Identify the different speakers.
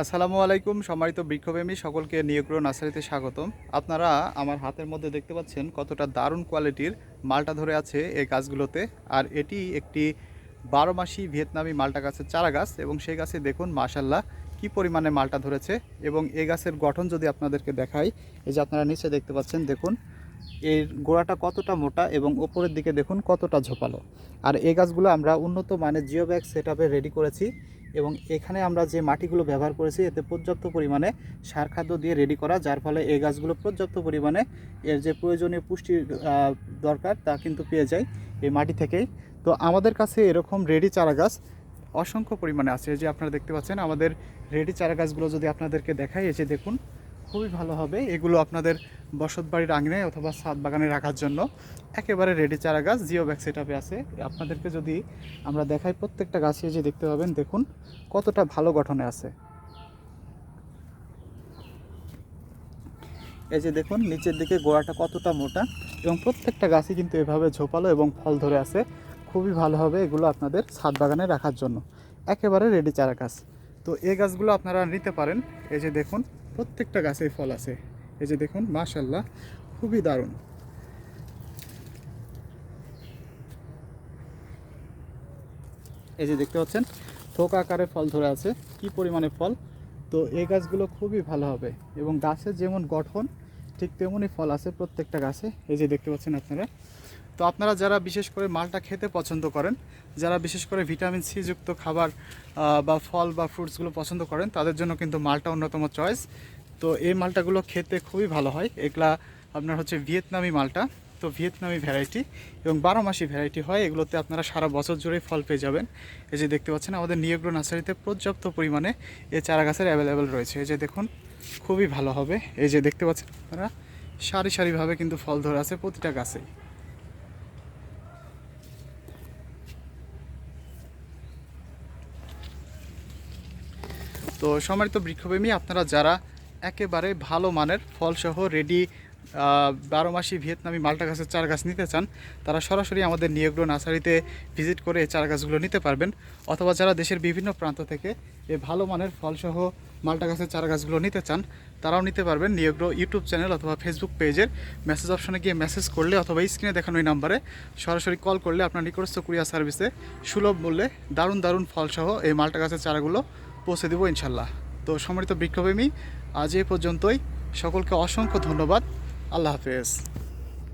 Speaker 1: আসসালামু আলাইকুম, সম্মানিত বৃক্ষপ্রেমী সকলকে নিয়োগ্র নার্সারিতে স্বাগতম। আপনারা আমার হাতের মধ্যে দেখতে পাচ্ছেন কতটা দারুণ কোয়ালিটির মালটা ধরে আছে এই গাছগুলোতে। আর এটি একটি বারো মাসি ভিয়েতনামি মালটা গাছের চারা গাছ এবং সেই গাছে দেখুন মাশাল্লাহ কি পরিমাণে মালটা ধরেছে এবং এই গাছের গঠন যদি আপনাদেরকে দেখাই, এই যে আপনারা নিচে দেখতে পাচ্ছেন, দেখুন এর গোড়াটা কতটা মোটা এবং ওপরের দিকে দেখুন কতটা ঝোপালো। আর এই গাছগুলো আমরা উন্নত মানের জিও ব্যাগ সেট রেডি করেছি এবং এখানে আমরা যে মাটিগুলো ব্যবহার করেছি, এতে পর্যাপ্ত পরিমাণে সার খাদ্য দিয়ে রেডি করা, যার ফলে এই গাছগুলো পর্যাপ্ত পরিমাণে এর যে প্রয়োজনীয় পুষ্টির দরকার তা কিন্তু পেয়ে যায় এই মাটি থেকেই। তো আমাদের কাছে এরকম রেডি চারা গাছ অসংখ্য পরিমাণে আছে। যে আপনারা দেখতে পাচ্ছেন, আমাদের রেডি চারা গাছগুলো যদি আপনাদেরকে দেখাই এসে দেখুন খুবই ভালো হবে। এগুলো আপনাদের বসত বাড়ির আঙিনে অথবা ছাদ বাগানে রাখার জন্য। একেবারে রেডি চারা গাছ জিও ব্যাগ সেটআপে আছে। আপনাদেরকে যদি আমরা দেখাই প্রত্যেকটা গাছে যে দেখতে পাবেন, দেখুন কতটা ভালো গঠনে আছে। এই যে দেখুন, নিচের দিকে গোড়াটা কতটা মোটা এবং প্রত্যেকটা গাছই কিন্তু এভাবে ঝোপালো এবং ফল ধরে আছে। খুবই ভালো হবে এগুলো আপনাদের ছাদ বাগানে রাখার জন্য। একেবারে রেডি চারা গাছ। তো এই গাছগুলো আপনারা নিতে পারেন। এই যে দেখুন, প্রত্যেকটা গাছেই ফল আছে। এই যে দেখুন মাশাল্লাহ খুবই দারুণ। এই যে দেখতে পাচ্ছেন, থোক আকারে ফল ধরে আছে। কি পরিমাণে ফল? তো এই গাছগুলো খুবই ভালো হবে। এবং গাছের যেমন গঠন, ঠিক তেমনই ফল আছে প্রত্যেকটা গাছে। এই যে দেখতে পাচ্ছেন আপনারা তো আপনারা যারা বিশেষ করে মালটা খেতে পছন্দ করেন, যারা বিশেষ করে ভিটামিন সি যুক্ত খাবার বা ফল বা ফ্রুটসগুলো পছন্দ করেন, তাদের জন্য কিন্তু মালটা অন্যতম চয়েস তো এই মালটাগুলো খেতে খুবই ভালো হয়। এগুলা আপনার হচ্ছে ভিয়েতনামি মালটা, তো ভিয়েতনামি ভ্যারাইটি এবং বারো মাসি ভ্যারাইটি হয়। এগুলোতে আপনারা সারা বছর জুড়েই ফল পেয়ে যাবেন। এই যে দেখতে পাচ্ছেন, আমাদের নিয়োগ্র নার্সারিতে পর্যাপ্ত পরিমাণে এই চারা গাছের অ্যাভেলেবেল রয়েছে। এই যে দেখুন, খুবই ভালো হবে। এই যে দেখতে পাচ্ছেন আপনারা, সারি সারিভাবে কিন্তু ফল ধরে আছে প্রতিটা গাছেই। তো সম্মানিত বৃক্ষপ্রেমী, আপনারা যারা একেবারে ভালো মানের ফলসহ রেডি বারো মাসি ভিয়েতনামি মালটা গাছের চারা গাছ নিতে চান, তারা সরাসরি আমাদের নিয়োগ্রো নার্সারিতে ভিজিট করে এই চারা গাছগুলো নিতে পারবেন। অথবা যারা দেশের বিভিন্ন প্রান্ত থেকে এই ভালো মানের ফলসহ মালটা গাছের চারা গাছগুলো নিতে চান, তারাও নিতে পারবেন নিয়োগ্রো ইউটিউব চ্যানেল অথবা ফেসবুক পেজের মেসেজ অপশনে গিয়ে মেসেজ করলে অথবা স্ক্রিনে দেখানো এই নাম্বারে সরাসরি কল করলে আপনার নিকটস্থ কুরিয়ার সার্ভিসে সুলভ মূল্যে দারুণ দারুণ ফলসহ এই মালটা গাছের চারাগুলো পৌঁছে দেবো ইনশাল্লাহ। তো সম্মানিত বিক্ষোভেমি আজ এ পর্যন্তই। সকলকে অসংখ্য ধন্যবাদ। আল্লাহ হাফেজ।